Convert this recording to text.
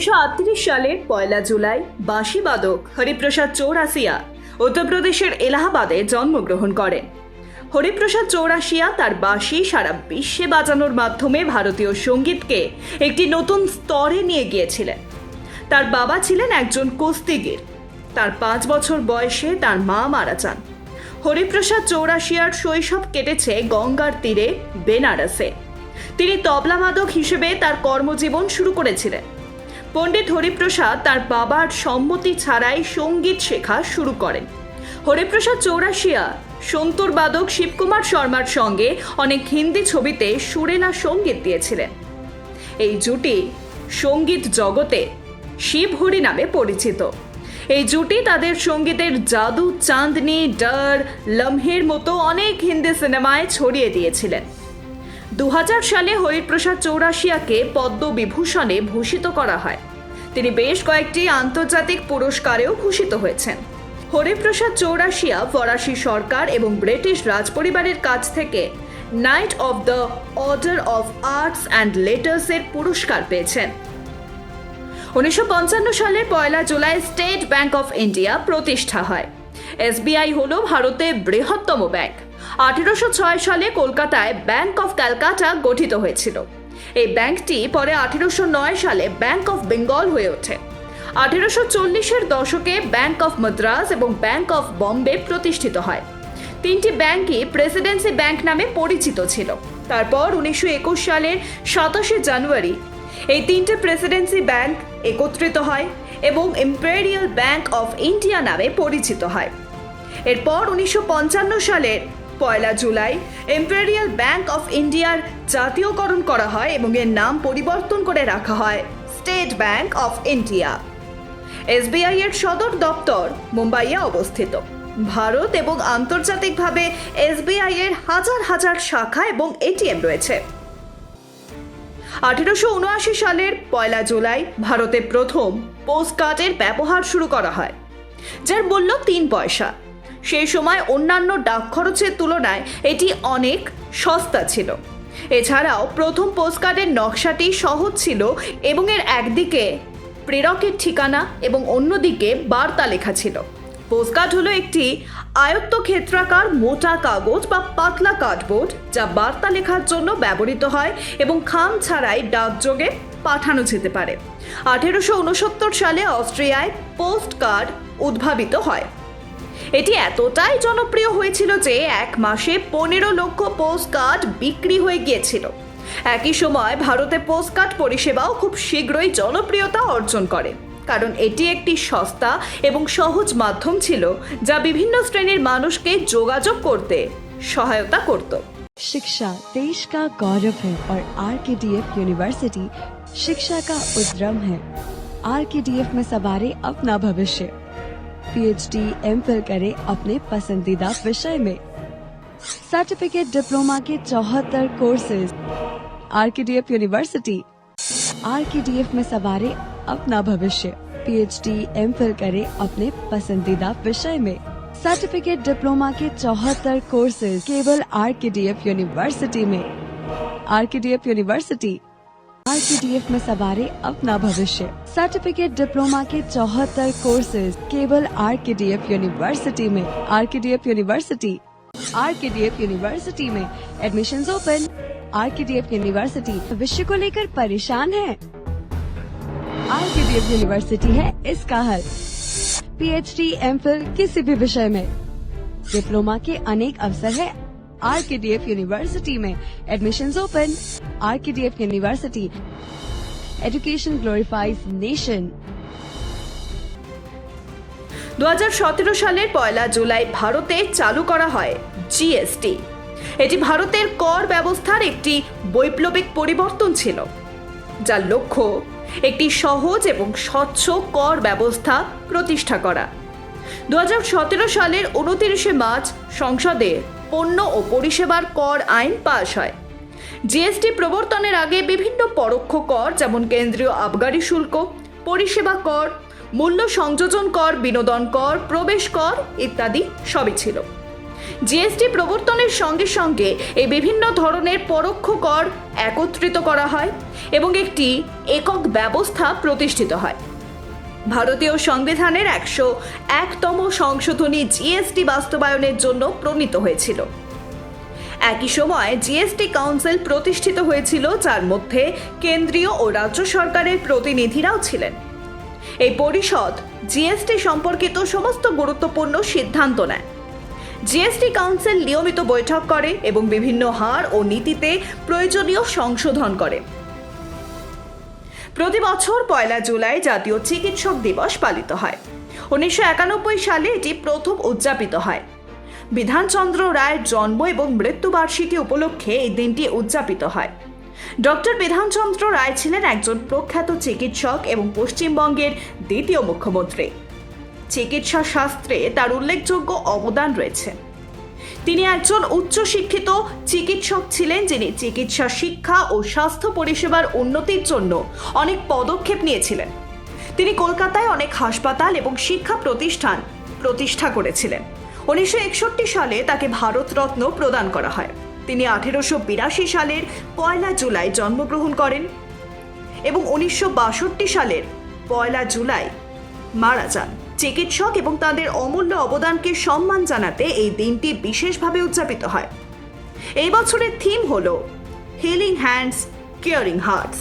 উনিশশো সালের পয়লা জুলাই বাঁশিবাদক হরিপ্রসাদ চৌরাসিয়া উত্তরপ্রদেশের এলাহাবাদে জন্মগ্রহণ করেন। হরিপ্রসাদ চৌরাসিয়া তার বাঁশি সারা বিশ্বে বাজানোর মাধ্যমে ভারতীয় সঙ্গীতকে একটি নতুন স্তরে নিয়ে গিয়েছিলেন। তার বাবা ছিলেন একজন কুস্তিগির। তার পাঁচ বছর বয়সে তার মা মারা যান। হরিপ্রসাদ চৌরাসিয়ার শৈশব কেটেছে গঙ্গার তীরে, বেনারসে। তিনি তবলা তবলাবাদক হিসেবে তার কর্মজীবন শুরু করেছিলেন। পণ্ডিত হরিপ্রসাদ তার বাবার সম্মতি ছাড়াই সংগীত শেখা শুরু করেন। হরিপ্রসাদ চৌরাশিয়া, সন্তুর বাদক শিবকুমার শর্মার সঙ্গে অনেক হিন্দি ছবিতে সুরেলা সংগীত দিয়েছিলেন। এই জুটি সংগীত জগতে শিব হরি নামে পরিচিত। এই জুটি তাদের সঙ্গীতের জাদু, চাঁদনি, ডর, লম্হের মতো অনেক হিন্দি সিনেমায় ছড়িয়ে দিয়েছিলেন। দু হাজার সালে হরিপ্রসাদ চৌরাসিয়াকে পদ্মবিভূষণে ভূষিত করা হয়। তিনি বেশ কয়েকটি আন্তর্জাতিক পুরস্কারেও ভূষিত হয়েছেন। হরিপ্রসাদ চৌরাশিয়া ফরাসি সরকার এবং ব্রিটিশ রাজপরিবারের কাছ থেকে knight of the order of arts and লেটার্সের পুরস্কার পেয়েছেন। উনিশশো সালের পয়লা July State Bank of India প্রতিষ্ঠা হয়। এসবিআই হল ভারতের বৃহত্তম ব্যাংক। আঠেরোশো ছয় সালে কলকাতায় ব্যাংক অফ ক্যালকাটা গঠিত হয়েছিল। এই ব্যাংকটি পরে আঠেরোশো নয় সালে ব্যাংক অফ বেঙ্গল হয়ে ওঠে। আঠেরোশো চল্লিশের দশকে ব্যাংক অফ মাদ্রাস এবং ব্যাংক অফ বম্বে প্রতিষ্ঠিত হয়। তিনটি ব্যাংকই প্রেসিডেন্সি ব্যাংক নামে পরিচিত ছিল। তারপর উনিশশো একুশ সালের সাতাশে জানুয়ারি এই তিনটে প্রেসিডেন্সি ব্যাংক একত্রিত হয় এবং ইম্পেরিয়াল ব্যাংক অফ ইন্ডিয়া নামে পরিচিত হয়। এরপর উনিশশো পঞ্চান্ন সালের পয়লা জুলাই ইম্পেরিয়াল ব্যাংক অফ ইন্ডিয়ার জাতীয়করণ করা হয় এবং এর নাম পরিবর্তন করে রাখা হয় State Bank of India SBI এর সদর দপ্তর মুম্বাইয়ে অবস্থিত। ভারত এবং আন্তর্জাতিকভাবে এসবিআই এর হাজার হাজার শাখা এবং এটিএম রয়েছে। আঠেরোশো উনআশি সালের পয়লা জুলাই ভারতে প্রথম পোস্ট কার্ডের ব্যবহার শুরু করা হয়, যার মূল্য তিন পয়সা। সেই সময় অন্যান্য ডাক খরচের তুলনায় এটি অনেক সস্তা ছিল। এছাড়াও প্রথম পোস্টকার্ডের নকশাটি সহজ ছিল এবং এর একদিকে প্রেরকের ঠিকানা এবং অন্যদিকে বার্তা লেখা ছিল। পোস্টকার্ড হলো একটি আয়ত্তক্ষেত্রাকার মোটা কাগজ বা পাতলা কার্ডবোর্ড যা বার্তা লেখার জন্য ব্যবহৃত হয় এবং খাম ছাড়াই ডাকযোগে পাঠানো যেতে পারে। আঠেরোশো উনসত্তর সালে অস্ট্রিয়ায় পোস্ট কার্ড উদ্ভাবিত হয়। এটি এতটাই জনপ্রিয় হয়েছিল যে এক মাসে পনেরো লক্ষ পোস্ট কার্ড বিক্রি হয়ে গিয়েছিল একই সময় ভারতে পোস্ট কার্ড পরিষেবাও খুব শীঘ্রই জনপ্রিয়তা অর্জন করে কারণ এটি একটি সস্তা এবং সহজ মাধ্যম ছিল যা বিভিন্ন শ্রেণীর মানুষকে যোগাযোগ করতে সহায়তা করত शिक्षा देश का गौरव है और are K D F university शिक्षा का उद्यम है आर के डी एफ में सवारे अपना भविष्य पीएचडी एम फिल करे अपने पसंदीदा विषय में। सर्टिफिकेट डिप्लोमा के चौहत्तर courses R K D F University R K D F में सवारे अपना भविष्य। पीएचडी एम फिल करे अपने पसंदीदा विषय में। सर्टिफिकेट डिप्लोमा के चौहत्तर कोर्सेज केवल R K D F University में। R K D F University R में सवारे अपना भविष्य। सर्टिफिकेट डिप्लोमा के चौहत्तर कोर्सेज केवल R K D F University में। R K D F University R K D F University में admission open R K D F University भविष्य को लेकर परेशान है। R K D F university है इसका हल। पीएचडी एमफिल किसी भी विषय में। डिप्लोमा के अनेक अवसर है। R K D F university में admission open R K D F university education glorifies nation দু সালের পয়লা জুলাই ভারতে চালু করা হয় জিএসটি এটি ভারতের কর ব্যবস্থার একটি বৈপ্লবিক পরিবর্তন ছিল যার লক্ষ্য একটি সহজ এবং স্বচ্ছ কর ব্যবস্থা প্রতিষ্ঠা করা দু সালের উনতিরিশে মার্চ সংসদে পণ্য ও পরিষেবার কর আইন পাশ হয়। জিএসটি প্রবর্তনের আগে বিভিন্ন পরোক্ষ কর, যেমন কেন্দ্রীয় আবগারি শুল্ক, পরিষেবা কর, মূল্য সংযোজন কর, বিনোদন কর, প্রবেশ কর ইত্যাদি সবই ছিল। জিএসটি প্রবর্তনের সঙ্গে সঙ্গে এই বিভিন্ন ধরনের পরোক্ষ কর একত্রিত করা হয় এবং একটি একক ব্যবস্থা প্রতিষ্ঠিত হয়। ভারতীয় সংবিধানের একশো একতম সংশোধনী জিএসটি বাস্তবায়নের জন্য প্রণীত হয়েছিল। একই সময় জিএসটি কাউন্সিল প্রতিষ্ঠিত হয়েছিল, যার মধ্যে কেন্দ্রীয় ও রাজ্য সরকারের প্রতিনিধিরাও ছিলেন। এই পরিষদ জিএসটি সম্পর্কিত সমস্ত গুরুত্বপূর্ণ সিদ্ধান্ত নেয়। জিএসটি কাউন্সিল নিয়মিত বৈঠক করে এবং বিভিন্ন হার ও নীতিতে প্রয়োজনীয় সংশোধন করে। প্রতি বছর পয়লা জুলাই জাতীয় চিকিৎসক দিবস পালিত হয়। উনিশশো একানব্বই সালে এটি প্রথম উদযাপিত হয়। বিধানচন্দ্র রায়ের জন্ম এবং মৃত্যুবার্ষিকী উপলক্ষে এই দিনটি উদযাপিত হয়। ডক্টর বিধানচন্দ্র রায় ছিলেন একজন প্রখ্যাত চিকিৎসক এবং পশ্চিমবঙ্গের দ্বিতীয় মুখ্যমন্ত্রী। চিকিৎসা শাস্ত্রে তার উল্লেখযোগ্য অবদান রয়েছে। তিনি একজন উচ্চশিক্ষিত চিকিৎসক ছিলেন যিনি চিকিৎসা শিক্ষা ও স্বাস্থ্য পরিষেবার উন্নতির জন্য অনেক পদক্ষেপ নিয়েছিলেন। তিনি কলকাতায় অনেক হাসপাতাল এবং শিক্ষা প্রতিষ্ঠান প্রতিষ্ঠা করেছিলেন। উনিশশো একষট্টি সালে তাকে ভারতরত্ন প্রদান করা হয়। তিনি আঠেরোশো বিরাশি সালের পয়লা জুলাই জন্মগ্রহণ করেন এবং উনিশশো বাষট্টি সালের পয়লা জুলাই মারা যান। চিকিৎসক এবং তাদের অমূল্য অবদানকে সম্মান জানাতে এই দিনটি বিশেষভাবে উদযাপিত হয়। এই বছরের থিম হল হিলিং হ্যান্ডস কেয়ারিং হার্টস